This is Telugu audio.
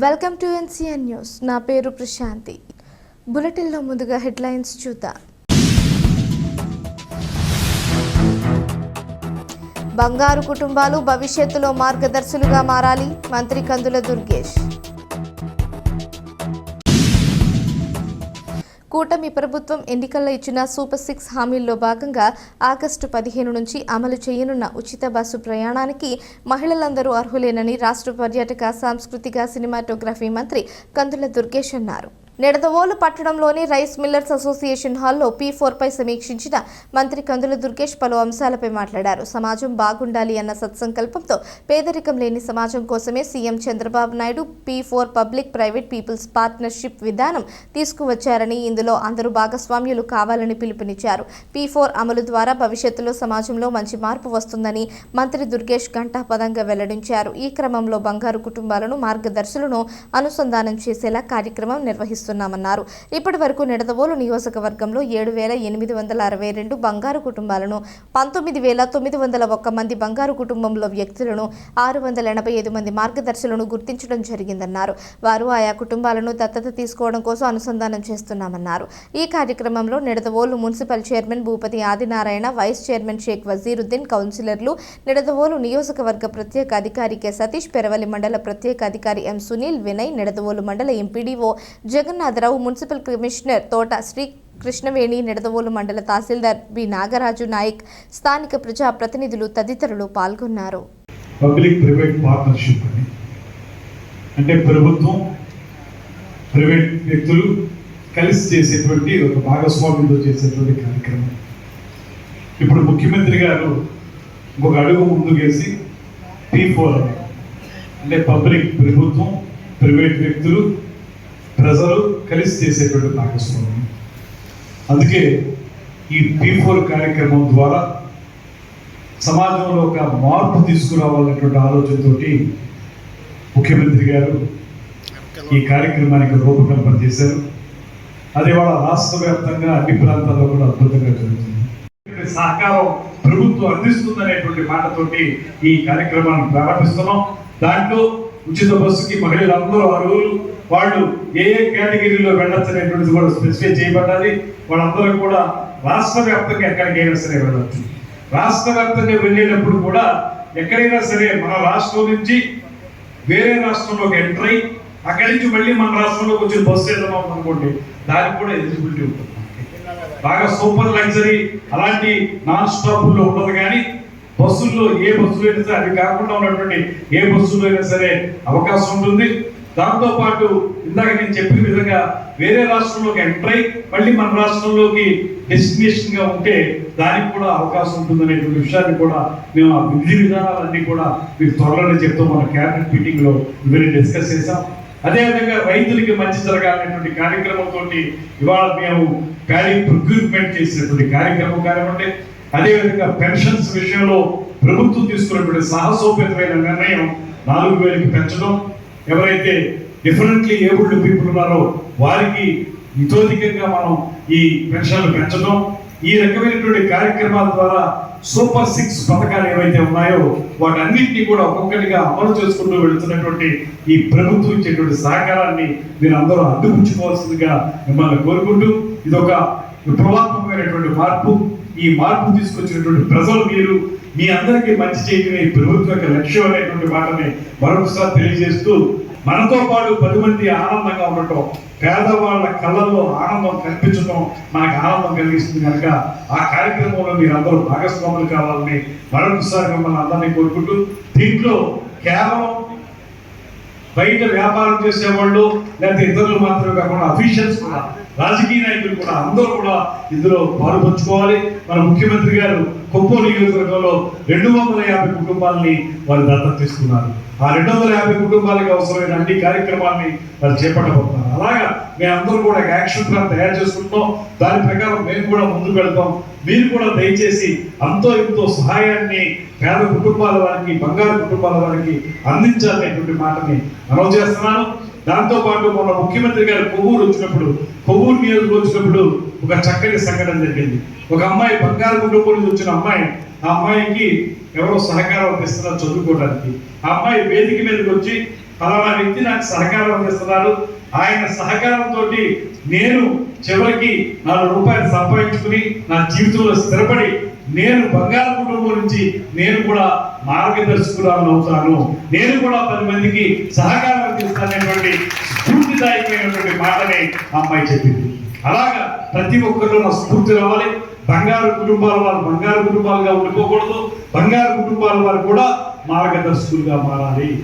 Welcome to NCN news. నా పేరు ప్రశాంతి. బులెటిన్లో ముందుగా హెడ్లైన్స్ చూద్దాం. బంగారు కుటుంబాలు భవిష్యత్తులో మార్గదర్శులుగా మారాలి. మంత్రి కందుల దుర్గేష్. కూటమి ప్రభుత్వం ఎన్నికల్లో ఇచ్చిన సూపర్ సిక్స్ హామీల్లో భాగంగా ఆగస్టు పదిహేను నుంచి అమలు చేయనున్న ఉచిత బస్సు ప్రయాణానికి మహిళలందరూ అర్హులేనని రాష్ట్ర పర్యాటక సాంస్కృతిక సినిమాటోగ్రఫీ మంత్రి కందుల దుర్గేష్ అన్నారు. నిడదవోలు పట్టణంలోని రైస్ మిల్లర్స్ అసోసియేషన్ హాల్లో పీ ఫోర్ పై సమీక్షించిన మంత్రి కందుల దుర్గేష్ పలు అంశాలపై మాట్లాడారు. సమాజం బాగుండాలి అన్న సత్సంకల్పంతో పేదరికం లేని సమాజం కోసమే CM Chandrababu Naidu P four public private people's partnership విధానం తీసుకువచ్చారని ఇందులో అందరూ భాగస్వామ్యులు కావాలని పిలుపునిచ్చారు. పీ ఫోర్ అమలు ద్వారా భవిష్యత్తులో సమాజంలో మంచి మార్పు వస్తుందని మంత్రి దుర్గేష్ ఘంటాపదంగా వెల్లడించారు. ఈ క్రమంలో బంగారు కుటుంబాలను మార్గదర్శులను అనుసంధానం చేసేలా కార్యక్రమం నిర్వహిస్తారు నిర్వహిస్తున్నామన్నారు. ఇప్పటి వరకు నిడదవోలు నియోజకవర్గంలో ఏడు వేల ఎనిమిది వందల అరవై రెండు బంగారు కుటుంబాలను పంతొమ్మిది వేల తొమ్మిది వందల ఒక్క మంది బంగారు కుటుంబంలో వ్యక్తులను ఆరు వందల ఎనభై ఐదు మంది మార్గదర్శులను గుర్తించడం జరిగిందన్నారు. వారు ఆయా కుటుంబాలను దత్తత తీసుకోవడం కోసం అనుసంధానం చేస్తున్నామన్నారు. ఈ కార్యక్రమంలో Nidadavolu municipal chairman Bhupathi Adinarayana vice chairman Shaik Vaziruddin కౌన్సిలర్లు నిడదవోలు నియోజకవర్గ ప్రత్యేక అధికారి కె సతీష్ పెరవలి మండల ప్రత్యేక అధికారి ఎం సునీల్ వినయ్ నిడదవోలు మండల MPDO Jagan Jagannatharao municipal commissioner Thota Sri Krishnaveni Nidadavolu మండల తహసీల్దార్ బి నాగరాజు నాయక్ స్థానిక ప్రజా ప్రతినిధులు తదితరులు పాల్గొన్నారు. పబ్లిక్ ప్రైవేట్ పార్ట్నర్షిప్ అని అంటే ప్రభుత్వం ప్రైవేట్ వ్యక్తులు కలిసి చేసేటువంటి ఒక భాగస్వామ్యంతో చేసేటువంటి కార్యక్రమం. ఇప్పుడు ముఖ్యమంత్రి గారు ఇంకొక అడుగు ముందుకేసి పీ ఫోర్ అంటే పబ్లిక్ ప్రభుత్వం ప్రైవేట్ వ్యక్తులు ప్రజలు కలిసి చేసేటువంటి భాగస్వామ్యం. అందుకే ఈ పీ ఫోర్ కార్యక్రమం ద్వారా సమాజంలో ఒక మార్పు తీసుకురావాలనేటువంటి ఆలోచనతోటి ముఖ్యమంత్రి గారు ఈ కార్యక్రమానికి రూపకల్పన చేశారు. అది వాళ్ళ రాష్ట్ర వ్యాప్తంగా అన్ని ప్రాంతాల్లో కూడా అద్భుతంగా జరుగుతుంది. సహకారం ప్రభుత్వం అందిస్తుందనేటువంటి మాటతోటి ఈ కార్యక్రమాన్ని ప్రారంభిస్తున్నాం. దాంట్లో ఉచిత బస్సుకి మహిళలందరూ అర్హులు వాళ్ళు ఏ ఏ కేటగిరీలో వెళ్ళొచ్చు అనేటువంటిది కూడా స్పెసిఫై చేయబడ్డది. వాళ్ళందరూ కూడా రాష్ట్ర వ్యాప్తంగా ఎక్కడికైనా సరే వెళ్ళొచ్చు. రాష్ట్ర వ్యాప్తంగా వెళ్ళేటప్పుడు కూడా ఎక్కడైనా సరే మన రాష్ట్రం నుంచి వేరే రాష్ట్రంలోకి ఎంటర్ అయ్యి అక్కడి నుంచి మళ్ళీ మన రాష్ట్రంలోకి వచ్చి బస్సు ఏదైనా అనుకోండి దానికి కూడా ఎలిజిబిలిటీ ఉంటుంది. బాగా సూపర్ లగ్జరీ అలాంటి నాన్ స్టాప్లో ఉండదు కానీ బస్సులో ఏ బస్సులో అయినా సరే అది కాకుండా ఉన్నటువంటి ఏ బస్సులో అయినా సరే అవకాశం ఉంటుంది. దాంతో పాటు ఇందాక నేను చెప్పిన విధంగా వేరే రాష్ట్రంలోకి ఎంటర్ మళ్ళీ మన రాష్ట్రంలోకి డెస్టినేషన్గా ఉంటే దానికి కూడా అవకాశం ఉంటుంది అనేటువంటి విషయాన్ని కూడా మేము ఆ విధి విధానాలన్నీ కూడా మీకు త్వరలోనే చెప్తూ మన క్యాబినెట్ మీటింగ్లో ఇవన్నీ డిస్కస్ చేసాం అదేవిధంగా రైతులకి మంచి జరగాలనేటువంటి కార్యక్రమంతో ఇవాళ మేము ప్యాడీ ప్రొక్యూర్మెంట్ చేసినటువంటి కార్యక్రమం కానివ్వండి అదేవిధంగా పెన్షన్స్ విషయంలో ప్రభుత్వం తీసుకున్నటువంటి సాహసోపేతమైన నిర్ణయం నాలుగు వేలకి పెంచడం. ఎవరైతే డిఫరెంట్లీ ఏబుల్డ్ పీపుల్ ఉన్నారో వారికి ఇతోధికంగా మనం ఈ పెన్షన్లు పెంచడం. ఈ రకమైనటువంటి కార్యక్రమాల ద్వారా సూపర్ సిక్స్ పథకాలు ఏవైతే ఉన్నాయో వాటన్నింటినీ కూడా ఒక్కొక్కటిగా అమలు చేసుకుంటూ వెళుతున్నటువంటి ఈ ప్రభుత్వం ఇచ్చేటువంటి సహకారాన్ని మీరు అందరూ అందిపుచ్చుకోవాల్సిందిగా మిమ్మల్ని కోరుకుంటూ ఇది ఒక విప్లవాత్మకమైనటువంటి మార్పు. ఈ మార్పు తీసుకొచ్చినటువంటి ప్రజలు మీరు మీ అందరికీ మంచి చేయడమే ఈ ప్రభుత్వ యొక్క లక్ష్యం అనేటువంటి మాటని మరొకసారి తెలియజేస్తూ మనతో పాటు పది మంది ఆనందంగా ఉండటం పేదవాళ్ళ కళ్ళల్లో ఆనందం కల్పించడం మనకు ఆనందం కలిగిస్తుంది కనుక ఆ కార్యక్రమంలో మీరు అందరూ భాగస్వాములు కావాలని మరొకసారి మిమ్మల్ని అందరినీ కోరుకుంటూ దీంట్లో కేవలం బయట వ్యాపారం చేసేవాళ్ళు లేకపోతే ఇతరులు మాత్రమే కాకుండా అఫీషియల్స్ కూడా రాజకీయ నాయకులు కూడా అందరూ కూడా ఇందులో పాలుపంచుకోవాలి మన ముఖ్యమంత్రి గారు కొప్పో నియోజకవర్గంలో రెండు వందల యాభై కుటుంబాలని వారు దత్తత తీసుకున్నారు. ఆ రెండు వందల యాభై కుటుంబాలకు అవసరమైన అన్ని కార్యక్రమాల్ని వారు చేపట్టబోతున్నారు. అలాగా మేమందరూ కూడా ఒక యాక్షన్ ప్లాన్ తయారు చేసుకుంటాం దాని ప్రకారం మేము కూడా ముందుకు వెళ్తాం. మీరు కూడా దయచేసి అంతో ఇంతో సహాయాన్ని పేద కుటుంబాల వారికి బంగారు కుటుంబాల వారికి అందించాలనేటువంటి మాటని మనవి చేస్తున్నాను. దాంతోపాటు మన ముఖ్యమంత్రి గారు కొవ్వూరు వచ్చినప్పుడు కొవ్వూరు నియోజకవర్గం వచ్చినప్పుడు ఒక చక్కటి సంఘటన జరిగింది. ఒక అమ్మాయి బంగారు కుటుంబం నుంచి వచ్చిన అమ్మాయి ఆ అమ్మాయికి ఎవరో సహకారం ఇస్తున్నారు చదువుకోవడానికి. ఆ అమ్మాయి వేదిక మీదకి వచ్చి ఫలానా వ్యక్తి నాకు సహకారం అందిస్తున్నారు ఆయన సహకారంతో నేను చివరికి నాలుగు రూపాయలు సంపాదించుకుని నా జీవితంలో స్థిరపడి నేను బంగారు కుటుంబం నుంచి నేను కూడా మార్గదర్శకురాలను అవుతాను. నేను కూడా పది మందికి సహకారం అందిస్తానటువంటి స్ఫూర్తిదాయకమైనటువంటి మాటని అమ్మాయి చెప్పింది. అలాగా ప్రతి ఒక్కరిలో నా స్ఫూర్తి రావాలి. బంగారు కుటుంబాల వారు బంగారు కుటుంబాలుగా ఉండిపోకూడదు. బంగారు కుటుంబాల వారు కూడా మార్గదర్శకులుగా మారాలి.